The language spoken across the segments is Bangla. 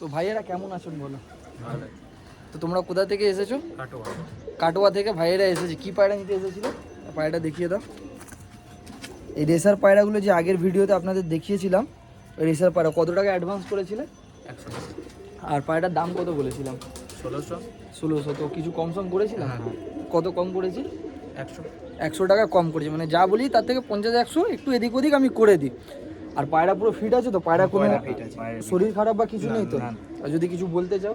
তো ভাইয়েরা কেমন আছেন বলো? তো তোমরা কোথা থেকে এসেছ? কাটোয়া। কাটোয়া থেকে ভাইয়েরা এসেছে। কি পায়রা নিতে এসেছিল? পায়রাটা দেখিয়ে দাও। এই রেসার পায়রাগুলো যে আগের ভিডিওতে আপনাদের দেখিয়েছিলাম ওই রেসার পায়রা কত টাকা অ্যাডভান্স করেছিলে? একশো। আর পায়রাটার দাম কত বলেছিলাম? ষোলোশো। ষোলোশো। তো কিছু কম সম করেছিলাম? হ্যাঁ। কত কম করেছি? একশো। একশো টাকা কম করেছি। মানে যা বলি তার থেকে পঞ্চাশ একশো একটু এদিক ওদিক আমি করে দিই। আর পায়রা পুরো ফিট আছে তো? পায়রা কোনো। শরীর খারাপ বা কিছু নেই তো? আর যদি কিছু বলতে চাও?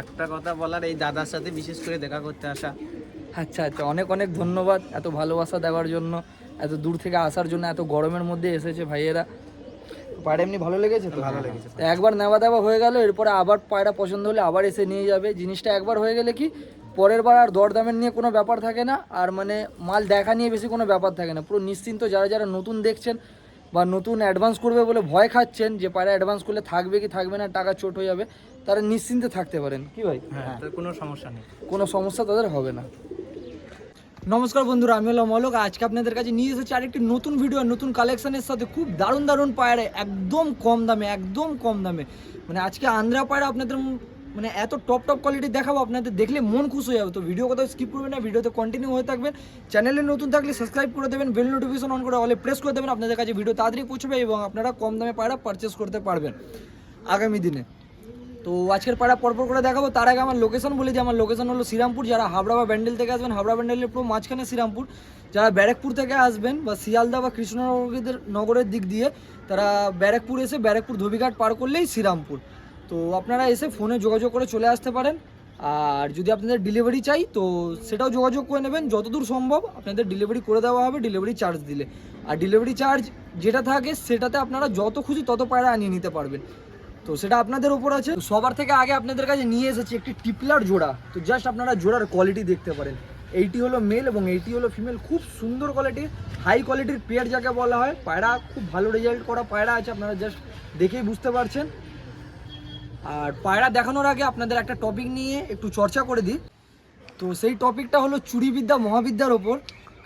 একটা কথা বলার এই দাদার সাথে বিশেষ করে দেখা করতে আসা। আচ্ছা আচ্ছা অনেক অনেক ধন্যবাদ এত ভালোবাসা দেওয়ার জন্য এত দূর থেকে আসার জন্য এত গরমের মধ্যে এসেছে ভাইয়েরা। পায়রা এমনি ভালো লেগেছে তো? ভালো লেগেছে। একবার নেওয়া দেওয়া হয়ে গেল এরপরে আবার পায়রা পছন্দ হলে আবার এসে নিয়ে যাবে। জিনিসটা একবার হয়ে গেলে কি পরের বার আর দরদামের নিয়ে কোনো ব্যাপার থাকে না আর মানে মাল দেখা নিয়ে বেশি কোনো ব্যাপার থাকে না। পুরো নিশ্চিন্ত যারা যারা নতুন দেখছেন বা নতুন অ্যাডভান্স করবে বলে ভয় খাচ্ছেন যে পায়রা অ্যাডভান্স করলে থাকবে কি থাকবে না টাকা চোট হয়ে যাবে তারা নিশ্চিন্তে থাকতে পারেন। কি ভাই? হ্যাঁ তো কোনো সমস্যা নেই। কোনো সমস্যা তাদের হবে না। নমস্কার বন্ধুরা আমি হলাম অলোক। আজকে আপনাদের কাছে নিয়ে এসেছি আরেকটি নতুন ভিডিও আর নতুন কালেকশনের সাথে খুব দারুণ দারুণ পায়রা একদম কম দামে একদম কম দামে। মানে আজকে আন্ধ্রা পায়রা আপনাদের মানে এত টপ টপ কোয়ালিটি দেখাবো, আপনাদের দেখলে মন খুশ হয়ে যাবে। তো ভিডিও কোথাও স্কিপ করবেন না ভিডিওতে কন্টিনিউ হয়ে থাকবেন। চ্যানেলে নতুন থাকলে সাবস্ক্রাইব করে দেবেন বেল নোটিফিকেশন অন করে অলে প্রেস করে দেবেন, আপনাদের কাছে ভিডিও তাড়াতাড়ি পৌঁছবে এবং আপনারা কম দামে পায়রা পারচেস করতে পারবেন আগামী দিনে। তো আজকের পাড়া পরপর করে দেখাবো, তার আগে আমার লোকেশন বলে যে আমার লোকেশন হলো শ্রীরামপুর, যারা হাবড়া বা ব্যান্ডেল থেকে আসবেন, হাবড়া ব্যান্ডেলের পুরো মাঝখানে শ্রীরামপুর। যারা ব্যারাকপুর থেকে আসবেন বা শিয়ালদা বা কৃষ্ণনগরের নগরের দিক দিয়ে, তারা ব্যারাকপুর এসে ব্যারাকপুর ধোবিঘাট পার করলেই শ্রীরামপুর। তো আপনারা এসে ফোনে যোগাযোগ করে চলে আসতে পারেন। আর যদি আপনাদের ডেলিভারি চাই, তো সেটাও যোগাযোগ করে নেবেন। যতদূর সম্ভব আপনাদের ডেলিভারি করে দেওয়া হবে ডেলিভারি চার্জ দিলে। আর ডেলিভারি চার্জ যেটা থাকে, সেটাতে আপনারা যত খুশি তত পায়রা আনিয়ে নিতে পারবেন। তো সেটা আপনাদের ওপর আছে। সবার থেকে আগে আপনাদের কাছে নিয়ে এসেছি একটি টিপলার জোড়া। তো জাস্ট আপনারা জোড়ার কোয়ালিটি দেখতে পারেন। এইটি হলো মেল এবং এইটি হলো ফিমেল খুব সুন্দর কোয়ালিটির হাই কোয়ালিটির পেয়ার যাকে বলা হয়। পায়রা খুব ভালো রেজাল্ট করা পায়রা আছে, আপনারা জাস্ট দেখেই বুঝতে পারছেন। আর পায়রা দেখানোর আগে আপনাদের একটা টপিক নিয়ে একটু চর্চা করে দিই। তো সেই টপিকটা হলো চুরিবিদ্যা, মহাবিদ্যার ওপর।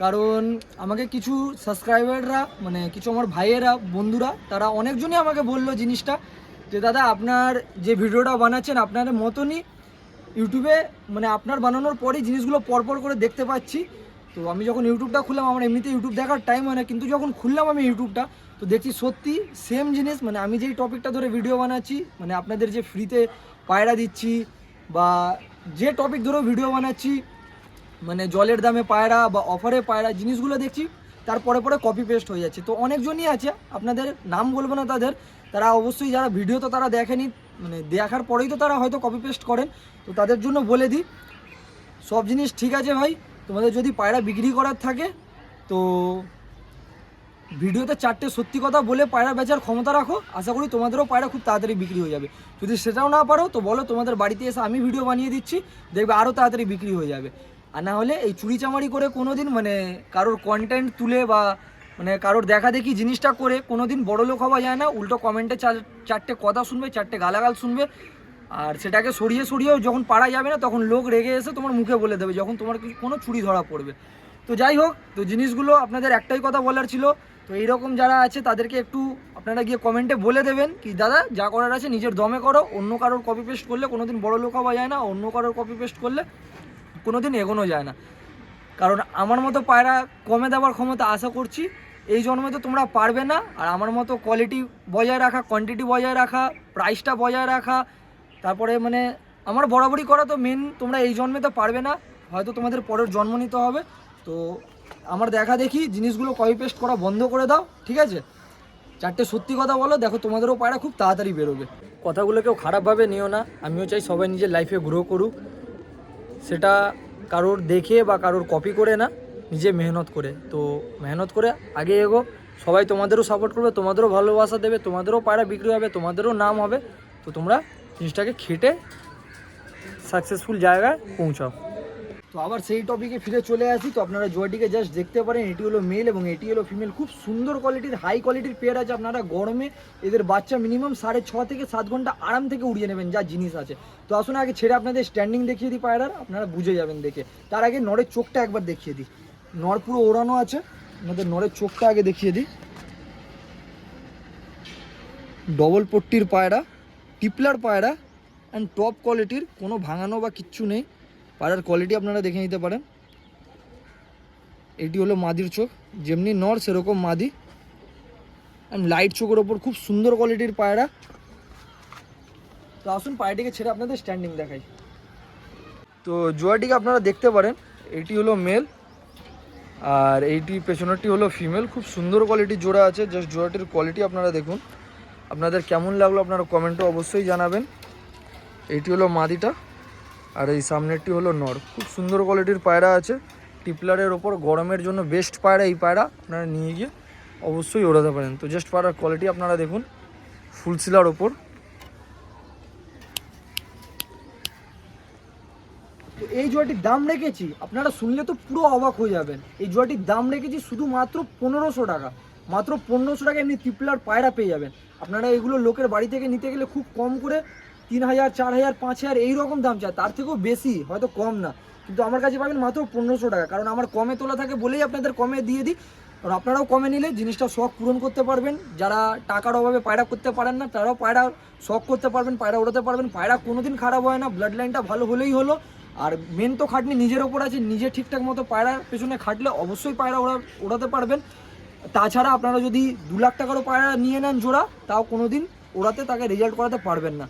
কারণ আমাকে কিছু সাবস্ক্রাইবাররা মানে কিছু আমার ভাইয়েরা, বন্ধুরা, তারা অনেকজনই আমাকে বলল জিনিসটা যে, দাদা, আপনার যে ভিডিওটা বানাচ্ছেন, আপনার মতনই ইউটিউবে মানে আপনার বানানোর পরেই জিনিসগুলো পরপর করে দেখতে পাচ্ছি। তো আমি যখন ইউটিউবটা খুললাম, আমার এমনিতে ইউটিউব দেখার টাইম হয় না, কিন্তু যখন খুললাম আমি ইউটিউবটা তো দেখছি সত্যি সেম জিনিস মানে আমি যেই টপিকটা ধরে ভিডিও বানাচ্ছি মানে আপনাদের যে ফ্রিতে পায়রা দিচ্ছি বা যে টপিক ধরেও ভিডিও বানাচ্ছি মানে জলের দামে পায়রা বা অফারে পায়রা জিনিসগুলো দেখছি তারপরে পরে কপি পেস্ট হয়ে যাচ্ছে। তো অনেকজনই আছে, আপনাদের নাম বলব না তাদের, তারা অবশ্যই যারা ভিডিও তো তারা দেখেনি মানে দেখার পরেই তো তারা হয়তো কপি পেস্ট করেন, তো তাদের জন্য বলে দিই। সব জিনিস ঠিক আছে ভাই, তোমাদের যদি পায়রা বিক্রি করার থাকে, তো ভিডিওতে চারটে সত্যি কথা বলে পায়রা বেচার ক্ষমতা রাখো। আশা করি তোমাদেরও পায়রা খুব তাড়াতাড়ি বিক্রি হয়ে যাবে। যদি সেটাও না পারো, তো বলো তোমাদের বাড়িতে এসে আমি ভিডিও বানিয়ে দিচ্ছি, দেখবে আরও তাড়াতাড়ি বিক্রি হয়ে যাবে। আর না হলে এই চুরি চামারি করে কোনো দিন মানে কারোর কন্টেন্ট তুলে বা মানে কারোর দেখা দেখি জিনিসটা করে কোনো দিন বড় লোক হওয়া যায় না। উল্টো কমেন্টে চার চারটে কথা শুনবে, চারটে গালাগাল শুনবে। আর সেটাকে সরিয়ে সরিয়েও যখন পারা যাবে না, তখন লোক রেগে এসে তোমার মুখে বলে দেবে, যখন তোমার কোনো চুরি ধরা পড়বে। তো যাই হোক, তো জিনিসগুলো আপনাদের একটাই কথা বলার ছিল। তো এইরকম যারা আছে, তাদেরকে একটু আপনারা গিয়ে কমেন্টে বলে দেবেন কি, দাদা, যা করার আছে নিজের দমে করো। অন্য কারোর কপি পেস্ট করলে কোনোদিন বড় লোক হওয়া যায় না, অন্য কারোর কপি পেস্ট করলে কোনো দিন এগোনো যায় না। কারণ আমার মতো পায়রা কমে দেওয়ার ক্ষমতা আশা করছি। এই জন্মে তো তোমরা পারবে না। আর আমার মতো কোয়ালিটি বজায় রাখা কোয়ান্টিটি বজায় রাখা প্রাইসটা বজায় রাখা, তারপরে মানে আমার বরাবরই করা তো মেন তোমরা এই জন্মে তো পারবে না। হয়তো তোমাদের পরের জন্ম নিতে হবে। তো আমার দেখা দেখি জিনিসগুলো কপি পেস্ট করা বন্ধ করে দাও, ঠিক আছে? চারটে সত্যি কথা বলো, দেখো তোমাদেরও পায়রা খুব তাড়াতাড়ি বেরোবে। কথাগুলো কেউ খারাপভাবে নিও না, আমিও চাই সবাই নিজের লাইফে গ্রো করুক। সেটা কারোর দেখে বা কারোর কপি করে না, নিজে মেহনত করে। তো মেহনত করে আগে এগো, সবাই তোমাদেরও সাপোর্ট করবে, তোমাদেরও ভালোবাসা দেবে, তোমাদেরও পায়রা বিক্রি হবে, তোমাদেরও নাম হবে। তো তোমরা জিনিসটাকে খেটে সাকসেসফুল জায়গায় পৌঁছাও। তো আবার সেই টপিকে ফিরে চলে আসি। তো আপনারা জয়টিকে জাস্ট দেখতে পারেন, এটি হলো মেল এবং এটি হলো ফিমেল খুব সুন্দর কোয়ালিটির হাই কোয়ালিটির পেয়ার আছে আপনারা গরমে। এদের বাচ্চা মিনিমাম সাড়ে ছ থেকে সাত ঘণ্টা আরাম থেকে উড়িয়ে নেবেন, যা জিনিস আছে। তো আসুন আগে ছেড়ে আপনাদের স্ট্যান্ডিং দেখিয়ে দিই পায়রার, আপনারা বুঝে যাবেন দেখে। তার আগে নড়ের চোখটা একবার দেখিয়ে দিই। নড় পুরো ওড়ানো আছে। আমাদের নড়ের চোখটা আগে দেখিয়ে দিই। ডবল পট্টির পায়রা, টিপলার পায়রা অ্যান্ড টপ কোয়ালিটির কোনো ভাঙানো বা কিচ্ছু নেই। পায়রার কোয়ালিটি আপনারা দেখে নিতে পারেন। এটি হলো মাদির চোখ, যেমনি নর সেরকম মাদি। অ্যান্ড লাইট চোখের ওপর খুব সুন্দর কোয়ালিটির পায়রা। তো আসুন পায়রাটিকে ছেড়ে আপনাদের স্ট্যান্ডিং দেখাই। তো জোয়াটিকে আপনারা দেখতে পারেন, এটি হলো মেল আর এইটি পেছনেরটি হলো ফিমেল খুব সুন্দর কোয়ালিটির জোড়া আছে জাস্ট জোড়াটির কোয়ালিটি আপনারা দেখুন। আপনাদের কেমন লাগল আপনারা কমেন্টও অবশ্যই জানাবেন। এইটি হলো মাদিটা। আর এই সামনেরটি হলো নর। খুব সুন্দর কোয়ালিটির পায়রা আছে। টিপলারের ওপর গরমের জন্য বেস্ট পায়রা এই পায়রা। আপনারা নিয়ে গিয়ে অবশ্যই ওড়াতে পারেন। তো জাস্ট পায়রার কোয়ালিটি আপনারা দেখুন ফুলশিলার ওপর। তো এই জোয়াটির দাম রেখেছি, আপনারা শুনলে তো পুরো অবাক হয়ে যাবেন। এই জোয়াটির দাম রেখেছি শুধুমাত্র পনেরোশো টাকা। মাত্র পনেরোশো টাকা এমনি টিপলার পায়রা পেয়ে যাবেন। আপনারা এগুলো লোকের বাড়ি থেকে নিতে গেলে খুব কম করে তিন হাজার চার হাজার পাঁচ হাজার এইরকম দাম চায়। তার থেকেও বেশি, হয়তো কম না। কিন্তু আমার কাছে পাবেন মাত্র পনেরোশো টাকা। কারণ আমার কমে তোলা থাকে বলেই আপনাদের কমে দিয়ে দিই। আর আপনারাও কমে নিলে জিনিসটা শখ পূরণ করতে পারবেন। যারা টাকার অভাবে পায়রা করতে পারেন না, তারাও পায়রা শখ করতে পারবেন, পায়রা ওড়াতে পারবেন। পায়রা কোনো দিন খারাপ হয় না ব্লাড লাইনটা ভালো হলেই হলো। আর মেন তো খাটনি নিজের ওপর আছে, নিজে ঠিকঠাক মতো পায়রার পেছনে খাটলে অবশ্যই পায়রা ওড়া, ওড়াতে পারবেন। তাছাড়া আপনারা যদি দু লাখ টাকারও পায়রা নিয়ে নেন জোড়া, তাও কোনো দিন ওড়াতে তাকে রেজাল্ট করাতে পারবেন না।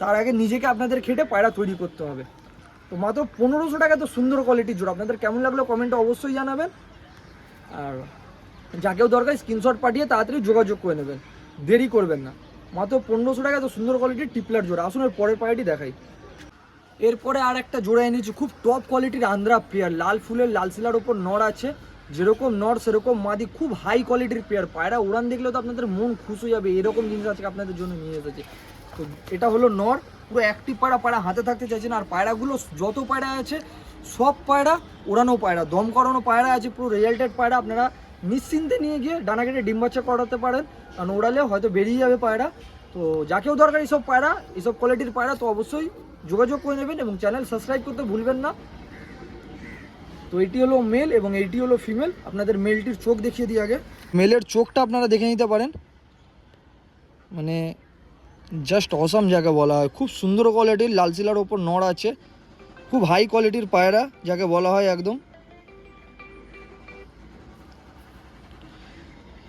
তার আগে নিজেকে আপনাদের খেটে পায়রা তৈরি করতে হবে। তো মাত্র পনেরোশো টাকা তো সুন্দর কোয়ালিটির জোড়া। আপনাদের কেমন লাগল কমেন্টে অবশ্যই জানাবেন। আর যাকেও দরকার স্ক্রিনশট পাঠিয়ে তাড়াতাড়ি যোগাযোগ করে নেবেন। দেরি করবেন না। মাত্র পনেরোশো টাকা তো সুন্দর কোয়ালিটির টিপলার জোড়া। আসুন এর পরের পায়রাটি দেখাই। এরপরে আর একটা জোড়া এনেছি, খুব টপ কোয়ালিটির আন্দ্রা পেয়ার। লাল ফুলের, লাল শিলার ওপর নড় আছে। যেরকম নর, সেরকম মাদি, খুব হাই কোয়ালিটির পেয়ার। পায়রা উড়ান দেখলে তো আপনাদের মন খুশ হয়ে যাবে। এরকম জিনিস আজকে আপনাদের জন্য নিয়ে এসেছে। তো এটা হলো নর, পুরো একটি পায়রা পায়রা হাতে থাকতে চাইছে না। আর পায়রাগুলো যত পায়রা আছে, সব পায়রা ওড়ানো পায়রা, দম করানো পায়রা আছে, পুরো রেজাল্টেড পায়রা। আপনারা নিশ্চিন্তে নিয়ে গিয়ে ডানা কেটে ডিম বাচ্চা করাতে পারেন, কারণ ওড়ালে হয়তো বেরিয়ে যাবে পায়রা। তো যাকেও দরকার এইসব পায়রা, এইসব কোয়ালিটির পায়রা, তো অবশ্যই যোগাযোগ করে নেবেন এবং চ্যানেল সাবস্ক্রাইব করতে ভুলবেন না। তো এটি হলো মেল এবং এইটি হলো ফিমেল আপনাদের মেলটির চোখ দেখিয়ে দিই আগে। মেলের চোখটা আপনারা দেখে নিতে পারেন। মানে জাস্ট অসাম যাকে বলা হয়। খুব সুন্দর কোয়ালিটির লাল শিলার ওপর নড় আছে। খুব হাই কোয়ালিটির পায়রা, যাকে বলা হয় একদম।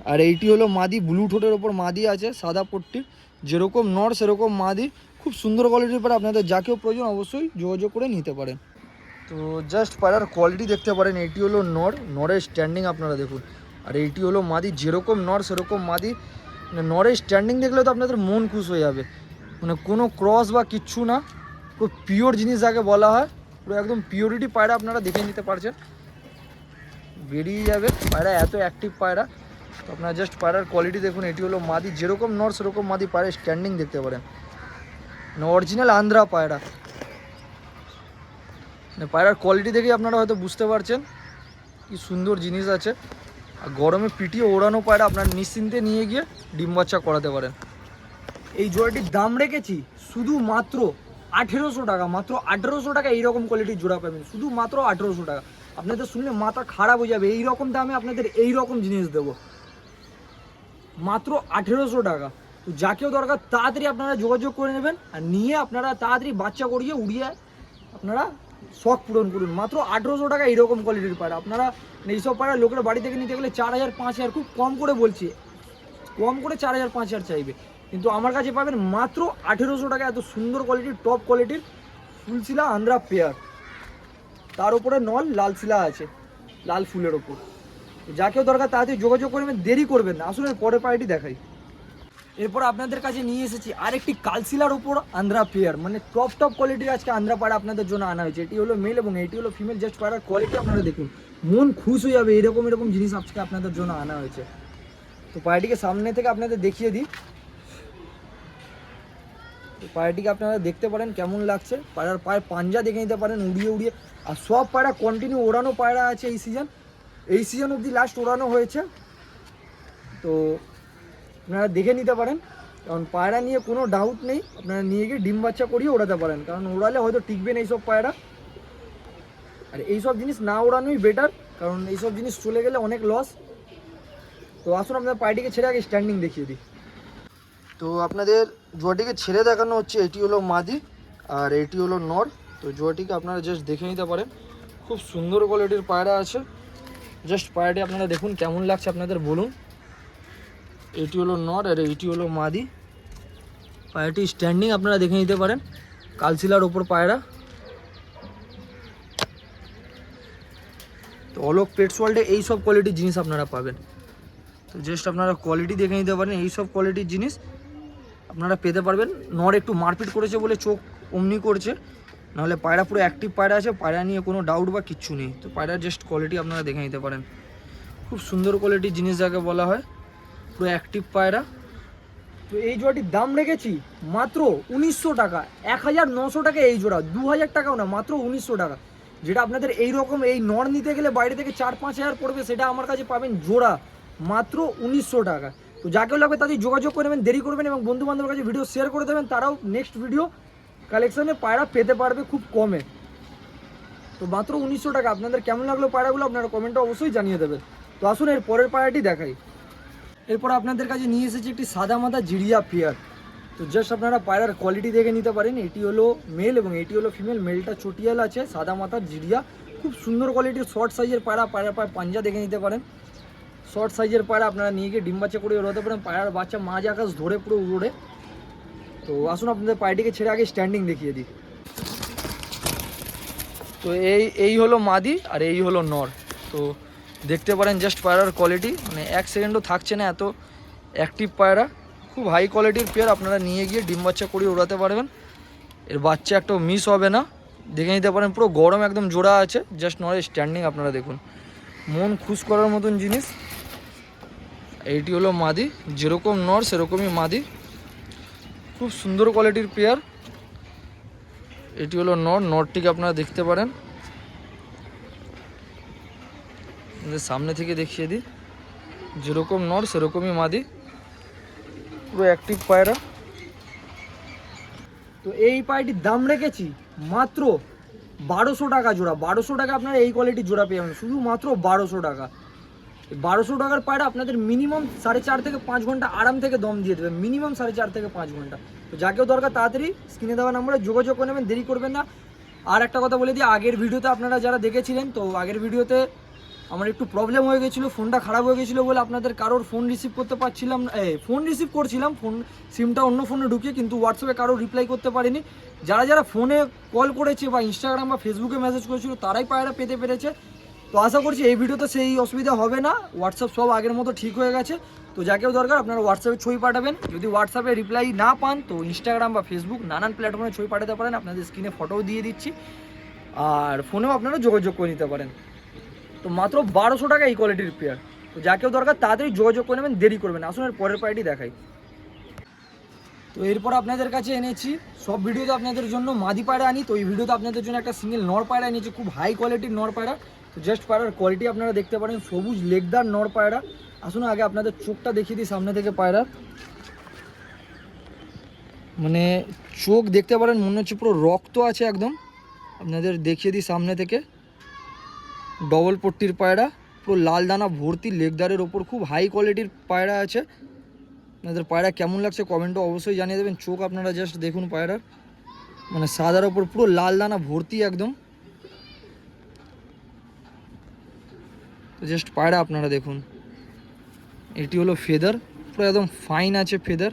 আর এইটি হলো মাদি ব্লু ঠোঁটের ওপর মাদি আছে, সাদা পট্টি। যেরকম নড়, সেরকম মাদি। খুব সুন্দর কোয়ালিটির পায়রা, আপনাদের যাকেও প্রয়োজন অবশ্যই যোগাযোগ করে নিতে পারেন। তো জাস্ট পায়রার কোয়ালিটি দেখতে পারেন, এইটি হলো নড়। নড়ের স্ট্যান্ডিং আপনারা দেখুন। আর এইটি হলো মাদি, যেরকম নড়, সেরকম মাদি। মানে নরের স্ট্যান্ডিং দেখলে তো আপনাদের মন খুশ হয়ে যাবে। মানে কোনো ক্রস বা কিচ্ছু না, খুব পিওর জিনিস যাকে বলা হয়। পুরো একদম পিওরিটি পায়রা আপনারা দেখে নিতে পারছেন। বেরিয়ে যাবে, পায়রা এত অ্যাক্টিভ পায়রা। তো আপনারা জাস্ট পায়রার কোয়ালিটি দেখুন, এটি হলো মাদি, যেরকম নর সেরকম মাদি পায়রা স্ট্যান্ডিং দেখতে পারেন। মানে অরিজিনাল আন্ধ্রা পায়রা। মানে পায়রার কোয়ালিটি দেখেই আপনারা হয়তো বুঝতে পারছেন। কি সুন্দর জিনিস আছে। গরমে পিটিয়ে ওড়ানো পায়রা আপনার নিশ্চিন্তে নিয়ে গিয়ে ডিম বাচ্চা করাতে পারেন। এই জোড়াটির দাম রেখেছি শুধুমাত্র আঠেরোশো টাকা, মাত্র আঠেরোশো টাকা এইরকম কোয়ালিটির জোড়া পাবেন শুধু মাত্র আঠেরোশো টাকা। আপনাদের শুনলে মাথা খারাপ হয়ে যাবে এই রকম দামে আপনাদের এই রকম জিনিস দেবো। মাত্র আঠেরোশো টাকা। তো যাকেও দরকার তাড়াতাড়ি আপনারা যোগাযোগ করে নেবেন আর নিয়ে আপনারা তাড়াতাড়ি বাচ্চা করিয়ে উড়িয়ে আপনারা শখ পূরণ করুন। মাত্র আঠেরোশো টাকা এইরকম কোয়ালিটির পায়রা আপনারা এইসব পায়রা লোকের বাড়ি থেকে নিতে গেলে চার হাজার, পাঁচ হাজার খুব কম করে বলছি। কম করে চার হাজার, পাঁচ হাজার চাইবে। কিন্তু আমার কাছে পাবেন মাত্র আঠেরোশো টাকা এত সুন্দর কোয়ালিটির টপ কোয়ালিটির ফুলশিলা আন্দ্রা পেয়ার। তার উপরে নল, লাল শিলা আছে, লাল ফুলের ওপর। যাকেও দরকার তাড়াতাড়ি যোগাযোগ করবেন দেরি করবেন না। আসলে পরের পায়রাটি দেখাই। এরপর আপনাদের কাছে নিয়ে এসেছি আরেকটি কালসিলার উপর আন্ধ্রা পেয়ার। মানে টপ টপ কোয়ালিটির আজকে আন্ধ্রা পাড়া আপনাদের জন্য আনা হয়েছে। এটি হলো মেল এবং এটি হলো ফিমেল জাস্ট পাড়ার কোয়ালিটি আপনারা দেখুন। মন খুশ হয়ে যাবে এরকম এরকম জিনিস আজকে আপনাদের জন্য আনা হয়েছে। তো পায়রাটিকে সামনে থেকে আপনাদের দেখিয়ে দিই। পায়রাটিকে আপনারা দেখতে পারেন কেমন লাগছে। পায়রার পায়ের পাঞ্জা দেখে নিতে পারেন উড়িয়ে উড়িয়ে। আর সব পায়রা কন্টিনিউ ওড়ানো পায়রা আছে এই সিজন এই সিজন অবধি লাস্ট ওড়ানো হয়েছে। তো আপনারা দেখে নিতে পারেন। কারণ পায়রা নিয়ে কোনো ডাউট নেই। আপনারা নিয়ে গিয়ে ডিম বাচ্চা করিয়ে ওড়াতে পারেন। কারণ ওড়ালে হয়তো টিকবে না এইসব পায়রা। আর এইসব জিনিস না ওড়ানোই বেটার কারণ এইসব জিনিস চলে গেলে অনেক লস তো আসুন আপনার পায়রাটিকে ছেড়ে আগে স্ট্যান্ডিং দেখিয়ে দিই। তো আপনাদের জুয়াটিকে ছেড়ে দেখানো হচ্ছে, এটি হলো মাদি আর এটি হলো নর। তো জুয়াটিকে আপনারা জাস্ট দেখে নিতে পারেন। খুব সুন্দর কোয়ালিটির পায়রা আছে। জাস্ট পায়রাটি আপনারা দেখুন, কেমন লাগছে আপনাদের বলুন। এটি হলো নর আর এইটি হলো মাদি। পায়রাটি স্ট্যান্ডিং আপনারা দেখে নিতে পারেন। কালশিলার ওপর পায়রা। তো অলোক পেটস ওয়ার্ল্ডে এই সব কোয়ালিটির জিনিস আপনারা পাবেন। তো জাস্ট আপনারা কোয়ালিটি দেখে নিতে পারেন এই সব কোয়ালিটির জিনিস আপনারা পেতে পারবেন। নর একটু মারপিট করেছে বলে চোখ অমনি করছে। নাহলে পায়রা পুরো অ্যাক্টিভ পায়রা আছে, পায়রা নিয়ে কোনো ডাউট বা কিচ্ছু নেই। তো পায়রার জাস্ট কোয়ালিটি আপনারা দেখে নিতে পারেন। খুব সুন্দর কোয়ালিটির জিনিস যাকে বলা হয়। পুরো অ্যাক্টিভ পায়রা। তো এই জোড়াটির দাম রেখেছি মাত্র উনিশশো টাকা। এক হাজার নশো টাকা এই জোড়া, দু হাজার টাকাও না, মাত্র উনিশশো টাকা। যেটা আপনাদের এই রকম এই নর নিতে গেলে বাইরে থেকে চার, পাঁচ হাজার পড়বে, সেটা আমার কাছে পাবেন জোড়া, মাত্র উনিশশো টাকা। তো যাকেও লাগবে তাদের যোগাযোগ করে নেবেন, দেরি করবেন এবং বন্ধু বান্ধবের কাছে ভিডিও শেয়ার করে দেবেন, তারাও নেক্সট ভিডিও কালেকশনে পায়রা পেতে পারবে খুব কমে। তো মাত্র উনিশশো টাকা, আপনাদের কেমন লাগল পায়রাগুলো, আপনারা কমেন্টে অবশ্যই জানিয়ে দেবেন। তো আসুন এর পরের পায়রাটি দেখাই। এরপর আপনাদের কাছে নিয়ে এসেছি একটি সাদা মাথা জিরিয়া পেয়ার। তো জাস্ট আপনারা পায়রার কোয়ালিটি দেখে নিতে পারেন। এটি হলো মেল এবং এটি হলো ফিমেল মেলটা চটিয়াল আছে সাদা মাথার জিরিয়া। খুব সুন্দর কোয়ালিটির শর্ট সাইজের পায়রা পায়রা পায় পাঞ্জা দেখে নিতে পারেন। শর্ট সাইজের পায়রা আপনারা নিয়ে গিয়ে ডিম বাচ্চা করে উড়াতে পারেন। পায়রার বাচ্চা মাঝ আকাশ ধরে পুরো উড়ে তো আসুন আপনাদের পায়টিকে ছেড়ে আগে স্ট্যান্ডিং দেখিয়ে দিই। তো এই এই হলো মাদি আর এই হলো নর। তো দেখতে পারেন জাস্ট পায়রার কোয়ালিটি মানে এক সেকেন্ডও থাকছে না এত অ্যাক্টিভ পায়রা। খুব হাই কোয়ালিটির পেয়ার আপনারা নিয়ে গিয়ে ডিম বাচ্চা করে উড়াতে পারবেন। এর বাচ্চা একটাও মিস হবে না। দেখে নিতে পারেন, পুরো গরম একদম জোড়া আছে। জাস্ট নরের স্ট্যান্ডিং আপনারা দেখুন। মন খুশ করার মতন জিনিস। এইটি হলো মাদি। যেরকম নর, সেরকমই মাদি। খুব সুন্দর কোয়ালিটির পেয়ার এটি হলো নর। নরটিকে আপনারা দেখতে পারেন আপনাদের সামনে থেকে দেখিয়ে দিই। যেরকম নর, সেরকমই মাদি। পুরো অ্যাক্টিভ পায়রা। তো এই পায়টির দাম রেখেছি মাত্র বারোশো টাকা জোড়া। বারোশো টাকা আপনারা এই কোয়ালিটির জোড়া পেয়ে যাবেন। শুধু মাত্র বারোশো টাকা। বারোশো টাকার পায়রা আপনাদের মিনিমাম সাড়ে চার থেকে পাঁচ ঘণ্টা আরাম থেকে দম দিয়ে দেবে। মিনিমাম সাড়ে চার থেকে পাঁচ ঘণ্টা। তো যাকেও দরকার তাড়াতাড়ি স্ক্রিনে দেওয়া নাম্বারে যোগাযোগ করে নেবেন, দেরি করবেন না। আর একটা কথা বলে দিই, আগের ভিডিওতে আপনারা যারা দেখেছিলেন, তো আগের ভিডিওতে আমার একটু প্রবলেম হয়ে গেছিল ফোনটা খারাপ হয়ে গেছিল বলে আপনাদের কারোর ফোন রিসিভ করতে পারছিলাম ফোন রিসিভ করছিলাম ফোন সিমটা অন্য ফোনে ঢুকিয়ে কিন্তু হোয়াটসঅ্যাপে কারোর রিপ্লাই করতে পারিনি। যারা যারা ফোনে কল করেছে বা ইনস্টাগ্রাম বা ফেসবুকে মেসেজ করেছিল, তারাই পায়রা পেতে পেরেছে। তো আশা করছি এই ভিডিওতে সেই অসুবিধা হবে না হোয়াটসঅ্যাপ সব আগের মতো ঠিক হয়ে গেছে। তো যাকেও দরকার আপনারা হোয়াটসঅ্যাপে ছবি পাঠাবেন। যদি হোয়াটসঅ্যাপে রিপ্লাই না পান, তো ইনস্টাগ্রাম বা ফেসবুক নানান প্ল্যাটফর্মে ছবি পাঠাতে পারেন। আপনাদের স্ক্রিনে ফটোও দিয়ে দিচ্ছি। আর ফোনেও আপনারা যোগাযোগ করে নিতে পারেন। তো মাত্র বারোশো টাকা এই কোয়ালিটির পেয়ার তো যাকেও দরকার তাড়াতাড়ি যোগাযোগ করে নেবেন, দেরি করবেন আসুন, এর পরের পার্টি দেখাই। তো এরপর আপনাদের কাছে এনেছি। সব ভিডিওতে আপনাদের জন্য মাদি পায়রা আনি। তো এই ভিডিওতে আপনাদের জন্য একটা সিঙ্গেল নর পায়রা এনেছি, খুব হাই কোয়ালিটির নর পায়রা। তো জাস্ট পায়রার কোয়ালিটি আপনারা দেখতে পারেন, সবুজ লেগদার নর পায়রা। আসুন, আগে আপনাদের চোখটা দেখিয়ে দিই সামনে থেকে পায়রার। মানে চোখ দেখতে পারেন, মনে হচ্ছে পুরো রক্ত আছে একদম। আপনাদের দেখিয়ে দিই সামনে থেকে। ডবল পট্টির পায়রা, পুরো লাল দানা ভর্তি লেগদারের ওপর খুব হাই কোয়ালিটির পায়রা আছে। আপনাদের পায়রা কেমন লাগছে কমেন্টে অবশ্যই জানিয়ে দেবেন। চোখ আপনারা জাস্ট দেখুন পায়রার। মানে সাদার ওপর পুরো লাল দানা ভর্তি একদম। জাস্ট পায়রা আপনারা দেখুন। এটি হলো ফেদার পুরো একদম ফাইন আছে ফেদার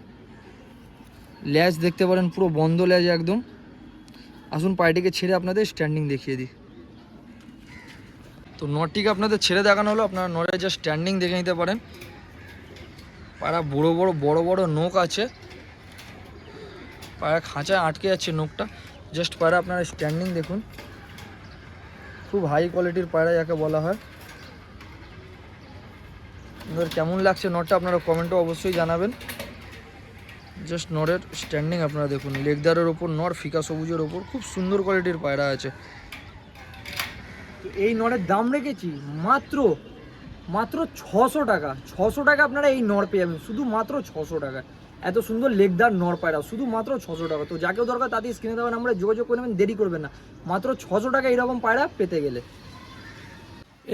ল্যাজ দেখতে পারেন, পুরো বন্ধ ল্যাজ একদম। আসুন পায়টিকে ছেড়ে আপনাদের স্ট্যান্ডিং দেখিয়ে দিই। তো নটটিকে আপনাদের ছেড়ে দেখানো হলো, আপনারা নড়ে জাস্ট স্ট্যান্ডিং দেখে নিতে পারেন। পায়রা বড় বড় বড় বড় নোক আছে। পায়রা খাঁচায় আটকে যাচ্ছে নোকটা জাস্ট পায়রা আপনারা স্ট্যান্ডিং দেখুন। খুব হাই কোয়ালিটির পায়রা যাকে বলা হয়। আপনাদের কেমন লাগছে নটটা আপনারা কমেন্টে অবশ্যই জানাবেন। জাস্ট নরের স্ট্যান্ডিং আপনারা দেখুন। লেগদারের ওপর নর ফিকা সবুজের ওপর, খুব সুন্দর কোয়ালিটির পায়রা আছে। তো এই নরের দাম রেখেছি মাত্র মাত্র ছশো টাকা। ছশো টাকা আপনারা এই নড় পেয়ে যাবেন, শুধু মাত্র ছশো টাকা। এত সুন্দর লেগদার নর পায়রা, শুধু মাত্র ছশো টাকা। তো যাকেও দরকার তাদের স্ক্রিনে দেওয়া আমরা যোগাযোগ করে নেবেন, দেরি করবেন না। মাত্র ছশো টাকা এইরকম পায়রা পেতে গেলে।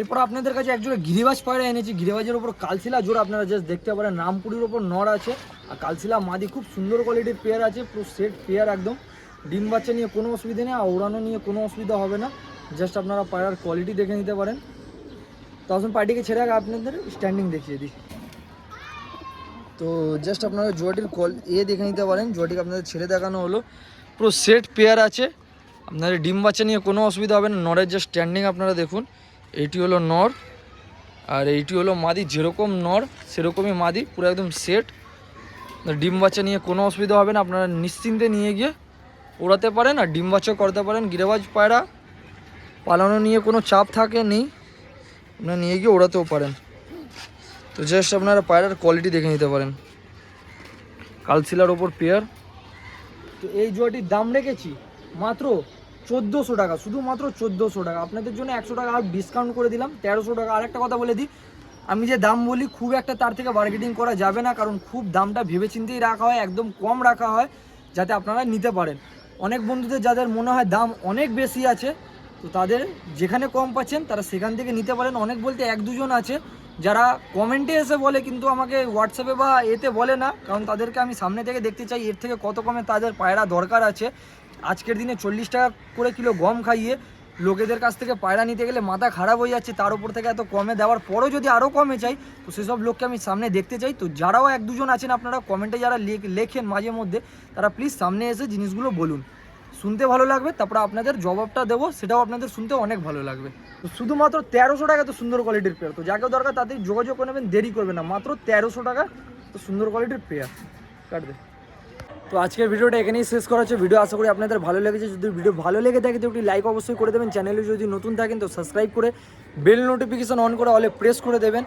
এরপর আপনাদের কাছে একজোড়া গিরিবাজ পায়রা এনেছি। গিরিবাজের ওপর কালশিলা জোড়া আপনারা জাস্ট দেখতে পারেন। রামপুরির ওপর নর আছে। আর কালশিলা মাদি খুব সুন্দর কোয়ালিটির পেয়ার আছে, পুরো সেট পেয়ার একদম। ডিম বাচ্চা নিয়ে কোনো অসুবিধা নেই, আর ওড়ানো নিয়ে কোনো অসুবিধা হবে না। জাস্ট আপনারা পায়রার কোয়ালিটি দেখে নিতে পারেন। তো আসুন পার্টিকে ছেড়ে আগে আপনাদের স্ট্যান্ডিং দেখিয়ে দিই। তো জাস্ট আপনারা জুয়াটির কল এ দেখে নিতে পারেন, জুয়াটিকে আপনাদের ছেড়ে দেখানো হলো। পুরো সেট পেয়ার আছে। আপনাদের ডিম বাচ্চা নিয়ে কোনো অসুবিধা হবে না। নরের যে স্ট্যান্ডিং আপনারা দেখুন। এইটি হলো নর। আর এইটি হলো মাদি। যেরকম নর, সেরকমই মাদি। পুরো একদম সেট ডিম বাচ্চা নিয়ে কোনো অসুবিধা হবে না। আপনারা নিশ্চিন্তে নিয়ে গিয়ে ওড়াতে পারেন আর ডিম বাচ্চা করতে পারেন। গিরেবাজ পায়রা পালানো নিয়ে কোনো চাপ থাকে নেই আপনারা নিয়ে গিয়ে ওড়াতেও পারেন। তো জাস্ট আপনারা পায়রার কোয়ালিটি দেখে নিতে পারেন। কালশিলার ওপর পেয়ার তো এই জুয়াটির দাম রেখেছি মাত্র চোদ্দোশো টাকা, শুধুমাত্র চোদ্দোশো টাকা। আপনাদের জন্য একশো টাকা আর ডিসকাউন্ট করে দিলাম, তেরোশো টাকা। আর একটা কথা বলে দিই, আমি যে দাম বলি খুব একটা তার থেকে বার্গেটিং করা যাবে না, কারণ খুব দামটা ভেবেচিন্তেই রাখা হয়, একদম কম রাখা হয়, যাতে আপনারা নিতে পারেন। অনেক বন্ধুদের যাদের মনে হয় দাম অনেক বেশি আছে তো তাদের যেখানে কম পাচ্ছেন, তারা সেখান থেকে নিতে পারেন। অনেক বলতে এক দুজন আছে, যারা কমেন্টে এসে বলে, কিন্তু আমাকে হোয়াটসঅ্যাপে বা এতে বলে না, কারণ তাদেরকে আমি সামনে থেকে দেখতে চাই, এর থেকে কত কমে তাদের পায়রা দরকার আছে। আজকের দিনে চল্লিশ টাকা করে কিলো গম খাইয়ে লোকেদের কাছ থেকে পায়রা নিতে গেলে মাথা খারাপ হয়ে যাচ্ছে, তার উপর থেকে এত কমে দেওয়ার পরেও যদি আরও কমে চাই তো সেসব লোককে আমি সামনে দেখতে চাই। তো যারাও এক দুজন আছেন, আপনারা কমেন্টে যারা লেখ- লেখেন মাঝে মধ্যে, তারা প্লিজ সামনে এসে জিনিসগুলো বলুন। শুনতে ভালো লাগবে, তারপরে আপনাদের জবাবটা দেবো, সেটাও আপনাদের শুনতে অনেক ভালো লাগবে। তো শুধুমাত্র তেরোশো টাকা তো সুন্দর কোয়ালিটির পেয়ার তো যাকে দরকার তাদের যোগাযোগ করে নেবেন, দেরি করবে না, মাত্র তেরোশো টাকা তো সুন্দর কোয়ালিটির পেয়ার কাটবে তো আজকের ভিডিওটা এখানেই শেষ করা হচ্ছে, ভিডিও আশা করি আপনাদের ভালো লেগেছে, যদি ভিডিও ভালো লেগে থাকে তো একটি লাইক অবশ্যই করে দেবেন চ্যানেলে যদি নতুন থাকেন তো সাবস্ক্রাইব করে বেল নোটিফিকেশন অন করে অলে প্রেস করে দেবেন।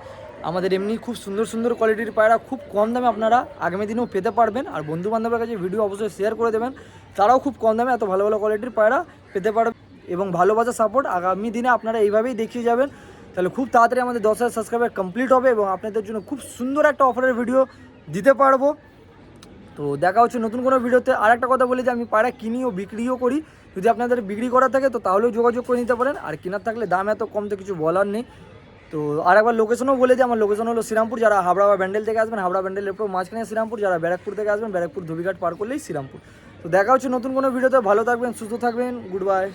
আমাদের এমনি খুব সুন্দর সুন্দর কোয়ালিটির পায়রা, খুব কম দামে আপনারা আগামী দিনেও পেতে পারবেন। আর বন্ধু বান্ধবের কাছে ভিডিও অবশ্যই শেয়ার করে দেবেন। তারাও খুব কম দামে এত ভালো ভালো কোয়ালিটির পায়রা পেতে পারবে এবং ভালোবাসা সাপোর্ট আগামী দিনে আপনারা এইভাবেই দেখিয়ে যাবেন। তাহলে খুব তাড়াতাড়ি আমাদের দশ হাজার সাবস্ক্রাইবার কমপ্লিট হবে এবং আপনাদের জন্য খুব সুন্দর একটা অফারের ভিডিও দিতে পারব। তো দেখা হচ্ছে নতুন কোনো ভিডিওতে আর একটা কথা বলি যে, আমি পায়রা কিনি ও বিক্রিও করি। যদি আপনাদের বিক্রি করা থাকে তো তাহলেও যোগাযোগ করে নিতে পারেন। আর কেনার থাকলে দাম এত কম তো কিছু বলার নেই। তো আর একবার লোকেশনও বলে দিই, আমার লোকেশন হলো শ্রীরামপুর, যারা হাবড়া বা ব্যান্ডেল থেকে আসবেন, হাবড়া ব্যান্ডেলের পুরো মাঝখানে শ্রীরামপুর, যারা ব্যারাকপুর থেকে আসবেন, ব্যারাকপুর ধুবিঘাট পার করলেই শ্রীরামপুর। তো দেখা হচ্ছে নতুন কোনো ভিডিওতে, ভালো থাকবেন, সুস্থ থাকবেন গুড বাই